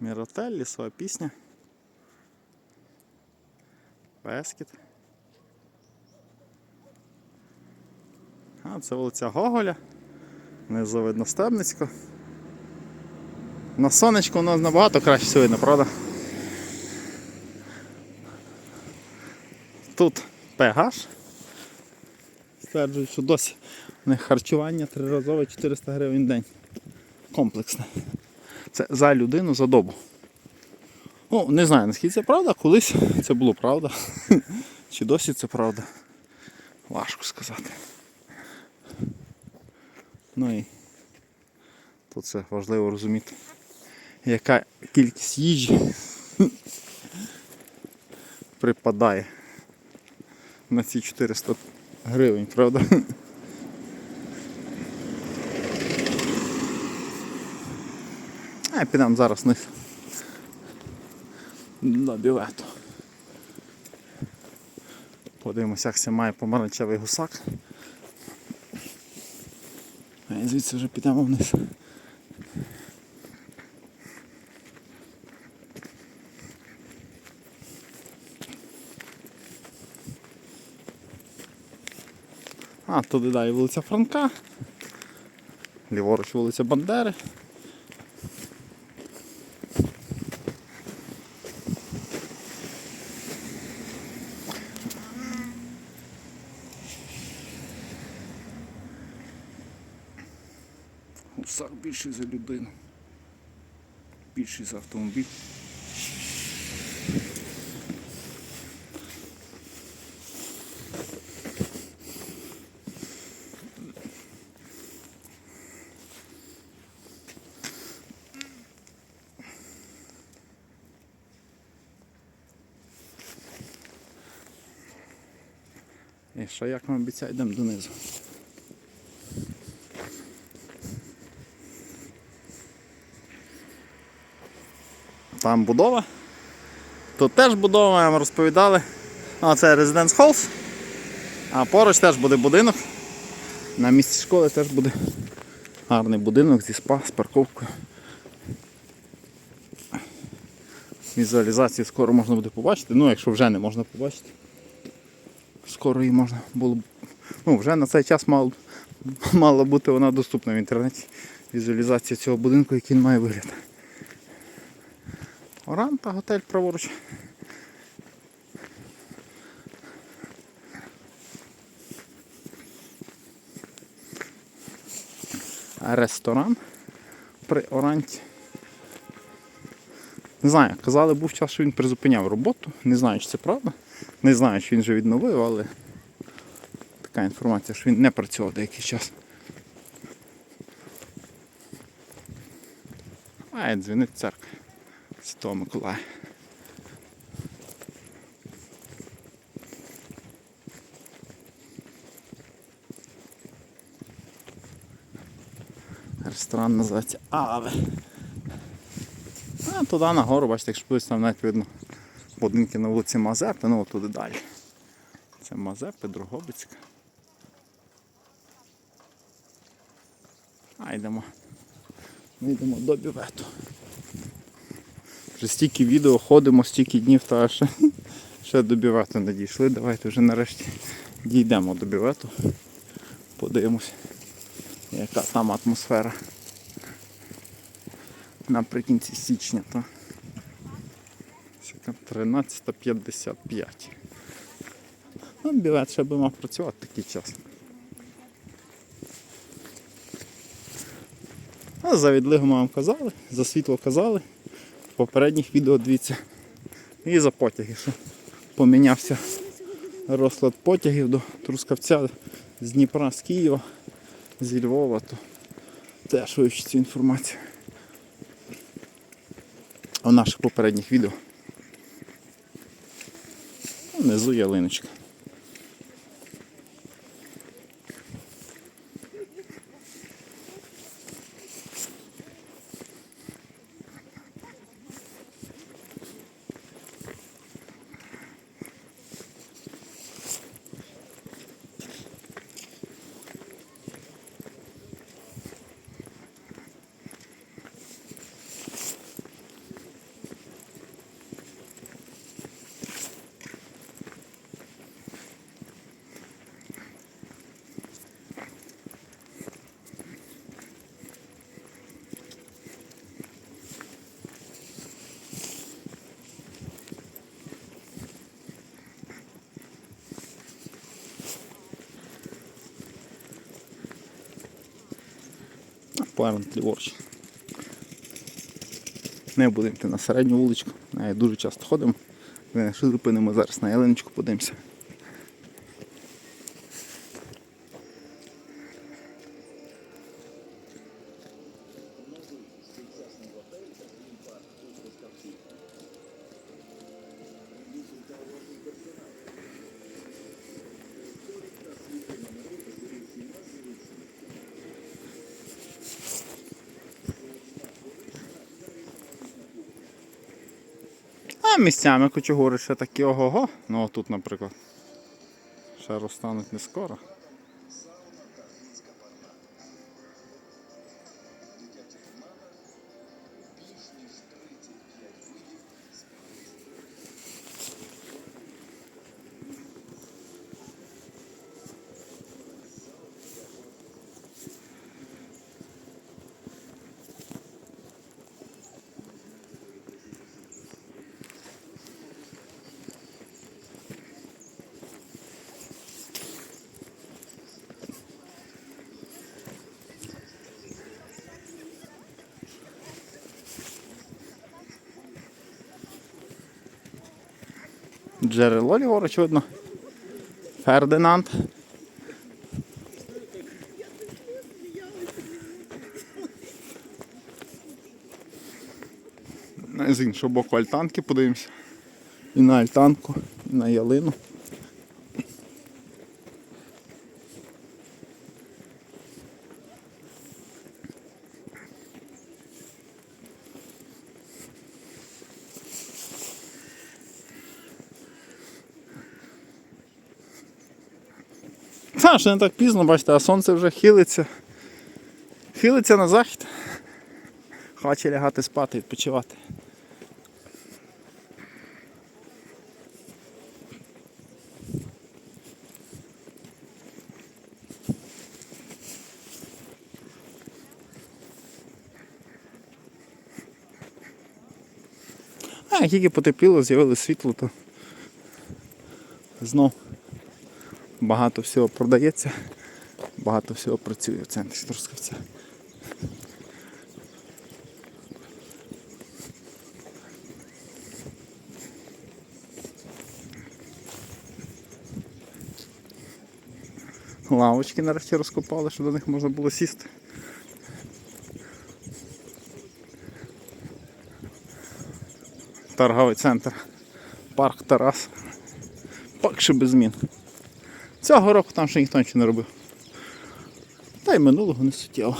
Міротель, лісова пісня. Бескіт. А, це вулиця Гоголя. Внизу видно Стебницько. На сонечку у нас набагато краще все видно, правда? Тут PH. Стверджують, що досі у них харчування триразове 400 гривень в день. Комплексне. Це за людину за добу. Ну, не знаю, наскільки це правда, колись це було правда. Чи досі це правда? Важко сказати. Ну і тут це важливо розуміти, яка кількість їжі припадає на ці 400 гривень, правда? А підемо зараз вниз. На бювету. Подивимося, як це має помаранчевий гусак. А і звідси вже підемо вниз. А, туди далі вулиця Франка. Ліворуч вулиця Бандери. Гусак більший за людину. Більший за автомобіль. І що як нам обіцяють, йдемо донизу. Там будова. Тут теж будова, ми вам розповідали. А це Residence Halls. А поруч теж буде будинок. На місці школи теж буде гарний будинок зі спа, з парковкою. Візуалізацію скоро можна буде побачити. Ну, якщо вже не можна побачити. Скоро її можна було б. Ну, вже на цей час мало, мала бути вона доступна в інтернеті. Візуалізація цього будинку, який він має вигляд. Оранта, готель праворуч. Ресторан при Оранті. Не знаю, казали, був час, що він призупиняв роботу. Не знаю, чи це правда. Не знаю, чи він вже відновив, але така інформація, що він не працював деякий час. А, дзвінить церква. Святого Миколая. Ресторан називається Аве. А туди нагору, бачите, якщо подивитися, там навіть видно будинки на вулиці Мазепи, ну от туди далі. Це Мазепи, Дрогобицька. А йдемо. Ми йдемо до бювету. Вже стільки відео ходимо, стільки днів, та ще, ще до бювету не дійшли. Давайте вже нарешті дійдемо до бювету. Подивимось, яка там атмосфера наприкінці січня. Та. 13.55. Ну, бювет ще би мав працювати такий час. А за відлигу ми вам казали, за світло казали. Попередніх відео дивіться. І за потяги, що помінявся розклад потягів до Трускавця з Дніпра, з Києва, зі Львова, то теж вивчіть цю інформацію. У наших попередніх відео. Внизу ялиночка. Повернути ліворуч. Не будемо йти на середню вуличку. На дуже часто ходимо. Ми що зупинимо зараз на ялиночку, подивимося. А місцями кочугури ще такі ого-го. Ну тут, наприклад. Ще розтануть не скоро. Джерело ліворуч видно. Фердинанд. З іншого боку альтанки подивимося. І на альтанку, і на ялину. Та, ще не так пізно, бачите, а сонце вже хилиться. Хилиться на захід. Хоче лягати спати, відпочивати. А, як тільки потепліло, з'явилось світло, то знов багато всього продається, багато всього працює в центрі Трускавця. Лавочки нарешті розкопали, щоб до них можна було сісти. Торговий центр. Парк Тарас. Поки що без змін. Цього року там ще ніхто нічого не робив. Та й минулого не суттєво.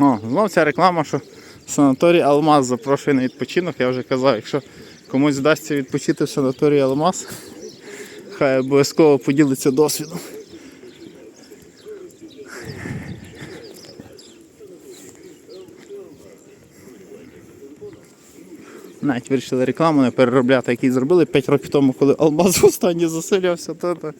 О, знов ця реклама, що санаторій Алмаз запрошує на відпочинок. Я вже казав, якщо комусь вдасться відпочити в санаторії Алмаз, хай обов'язково поділиться досвідом. Навіть вирішили рекламу не переробляти, які зробили 5 років тому, коли Алмаз останній заселявся, то то.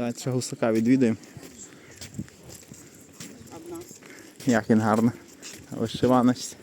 А, давайте ще гусака відвідаємо. Як він гарно. Вишиваності.